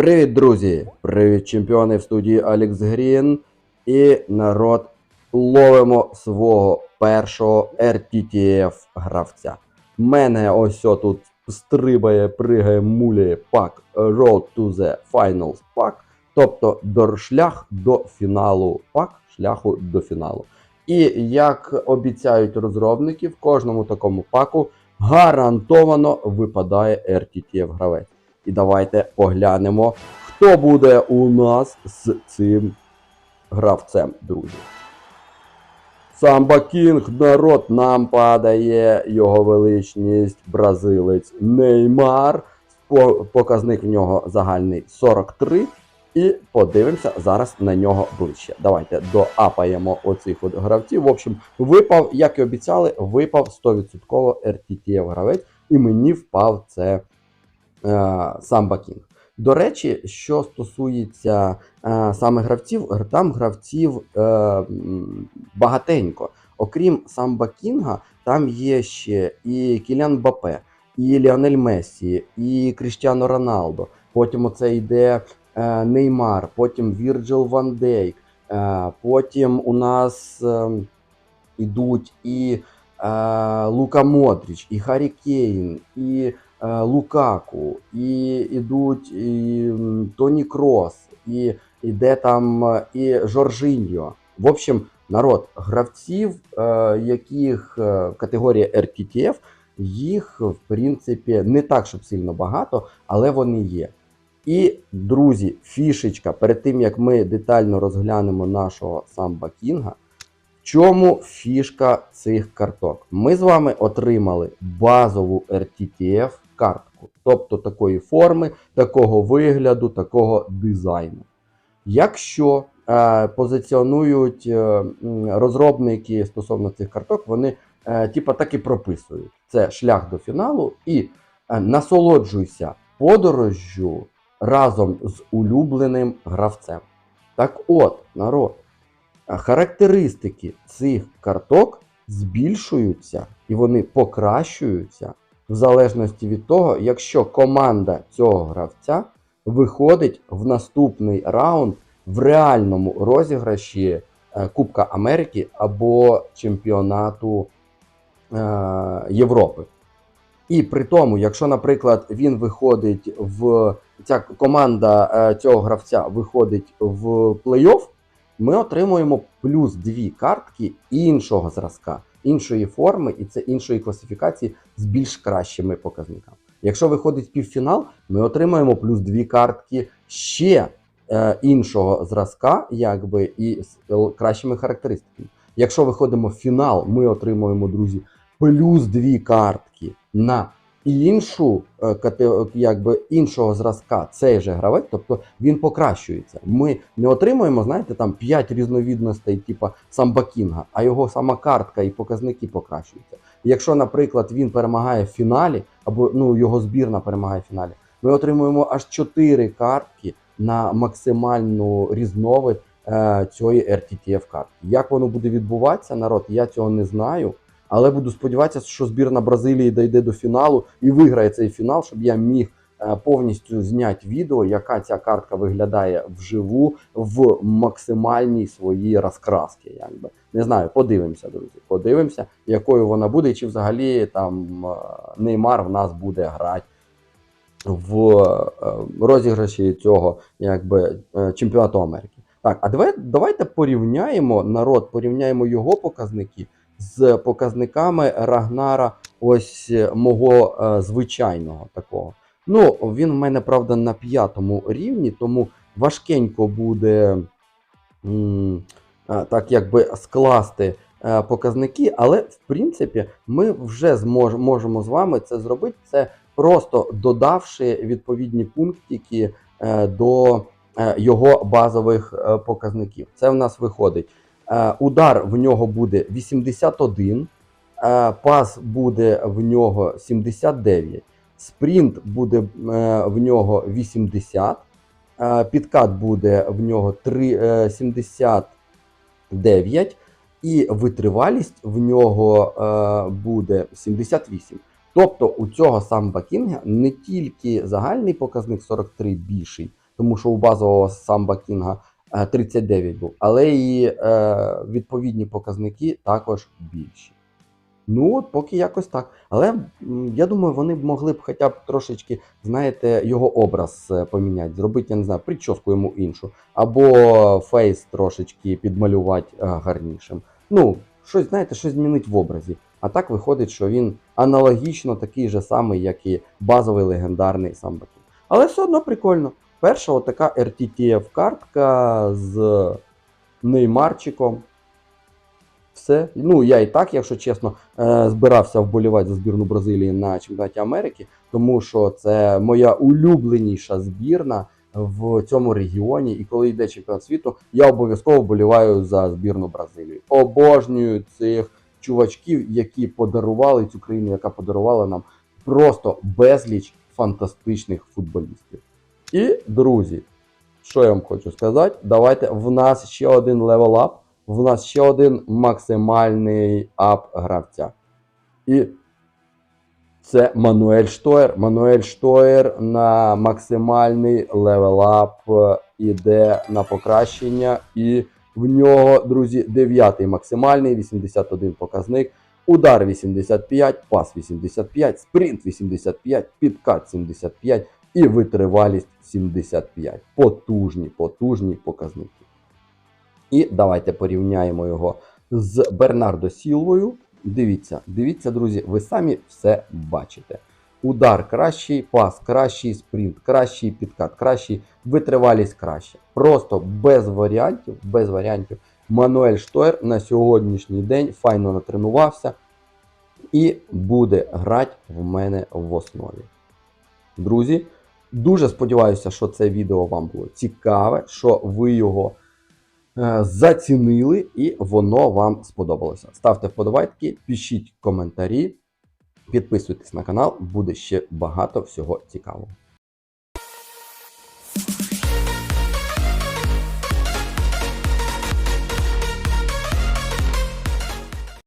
Привіт, друзі! Привіт, чемпіони в студії Алекс Грін. І народ ловимо свого першого RTTF гравця. Мене ось тут стрибає, пригає, муляє пак Road to the Finals пак. Тобто до шлях до фіналу пак, шляху до фіналу. І як обіцяють розробники, в кожному такому паку гарантовано випадає RTTF гравець. І давайте поглянемо, хто буде у нас з цим гравцем, друзі. Самба Кінг, народ, нам падає його величність, бразилець Неймар. Показник в нього загальний 43. І подивимося зараз на нього ближче. Давайте доапаємо оцих от гравців. В общем, випав, як і обіцяли, випав 100% RTTF гравець, і мені впав це Самба Кінг. До речі, що стосується е, саме гравців, там гравців е, багатенько. Окрім Самба Кінга, там є ще і Кілян Бапе, і Ліонель Мессі, і Кріштіано Роналдо. Потім оце йде е, Неймар, потім Вірджил Ван Дейк, е, потім у нас е, ідуть і е, Лука Модріч, і Харі Кейн, і е, Лукаку, і ідуть і, Тоні Крос, і іде там е, і Жоржиньо. В общем, народ, гравців, е, яких е, категорія RTTF, їх, в принципі, не так, щоб сильно багато, але вони є. І, друзі, фішечка, перед тим як ми детально розглянемо нашого самба Кінга, в чому фішка цих карток? Ми з вами отримали базову RTTF картку, тобто такої форми, такого вигляду, такого дизайну. Якщо е, позиціонують е, розробники стосовно цих карток, вони е, типа так і прописують: це шлях до фіналу і е, насолоджуйся подорожжю разом з улюбленим гравцем. Так от, народ, характеристики цих карток збільшуються і вони покращуються в залежності від того, якщо команда цього гравця виходить в наступний раунд в реальному розіграші е, Кубка Америки або чемпіонату е, Європи. І при тому, якщо, наприклад, він виходить в ця команда е, цього гравця виходить в плей-офф, ми отримуємо плюс дві картки іншого зразка, іншої форми, і це іншої класифікації з більш кращими показниками. Якщо виходить півфінал, ми отримаємо плюс дві картки ще е, іншого зразка, якби і з е, кращими характеристиками. Якщо виходимо в фінал, ми отримуємо, друзі, плюс дві картки на іншу е, якби іншого зразка цей же гравець, тобто він покращується. Ми не отримуємо, знаєте, там 5 різновідностей, типу самба Кінга, а його сама картка і показники покращуються. Якщо, наприклад, він перемагає в фіналі, або ну його збірна перемагає в фіналі, ми отримуємо аж 4 картки на максимальну різновид е, цієї RTTF картки. Як воно буде відбуватися, народ, я цього не знаю. Але буду сподіватися, що збірна Бразилії дійде до фіналу і виграє цей фінал, щоб я міг е, повністю зняти відео, яка ця картка виглядає вживу в максимальній своїй розкраски. Якби не знаю, подивимося, друзі. Подивимося, якою вона буде, чи взагалі там е, Неймар в нас буде грати в е, розіграші цього якби чемпіонату Америки. Так, а давай, давайте порівняємо народ, порівняємо його показники з показниками Рагнара, ось е, мого е, звичайного такого. Ну, він в мене, правда, на п'ятому рівні, тому важкенько буде м, е, так якби скласти е, показники, але в принципі ми вже змож, можемо з вами це зробити. Це просто додавши відповідні пунктики е, до е, його базових показників. Це в нас виходить. Е, Удар в нього буде 81, е, пас буде в нього 79, спринт буде е, в нього 80, е, підкат буде в нього 3, е, 79, і витривалість в нього буде 78. Тобто у цього самба Кінга не тільки загальний показник 43 більший, тому що у базового Самба Кінга 39 був, але і е, відповідні показники також більші. Ну, от поки якось так. Але я думаю, вони б могли б хоча б трошечки, знаєте, його образ е, поміняти, зробити, я не знаю, прическу йому іншу, або фейс трошечки підмалювати е, гарнішим. Ну, щось, знаєте, щось змінить в образі. А так виходить, що він аналогічно такий же самий, як і базовий легендарний Самбакін. Але все одно прикольно. Перша отака RTTF картка з Неймарчиком. Все. Ну, я і так, якщо чесно, е, збирався вболівати за збірну Бразилії на чемпіонаті Америки, тому що це моя улюбленіша збірна в цьому регіоні. І коли йде чемпіонат світу, я обов'язково вболіваю за збірну Бразилії. Обожнюю цих чувачків, які подарували цю країну, яка подарувала нам просто безліч фантастичних футболістів. І, друзі, що я вам хочу сказати? Давайте в нас ще один левел-ап, в нас ще один максимальний ап гравця. І це Мануель Штоєр. Мануель Штоєр на максимальний левел-ап іде на покращення. І в нього, друзі, дев'ятий максимальний, 81 показник. Удар 85, пас 85, спринт 85, підкат 75 і витривалість 75. Потужні, потужні показники. І давайте порівняємо його з Бернардо Сілвою. Дивіться, дивіться, друзі, ви самі все бачите. Удар кращий, пас кращий, спринт кращий, підкат кращий, витривалість краще. Просто без варіантів, без варіантів. Мануель Штоєр на сьогоднішній день файно натренувався і буде грати в мене в основі. Друзі, дуже сподіваюся, що це відео вам було цікаве, що ви його е, зацінили і воно вам сподобалося. Ставте вподобайки, пишіть коментарі, підписуйтесь на канал, буде ще багато всього цікавого.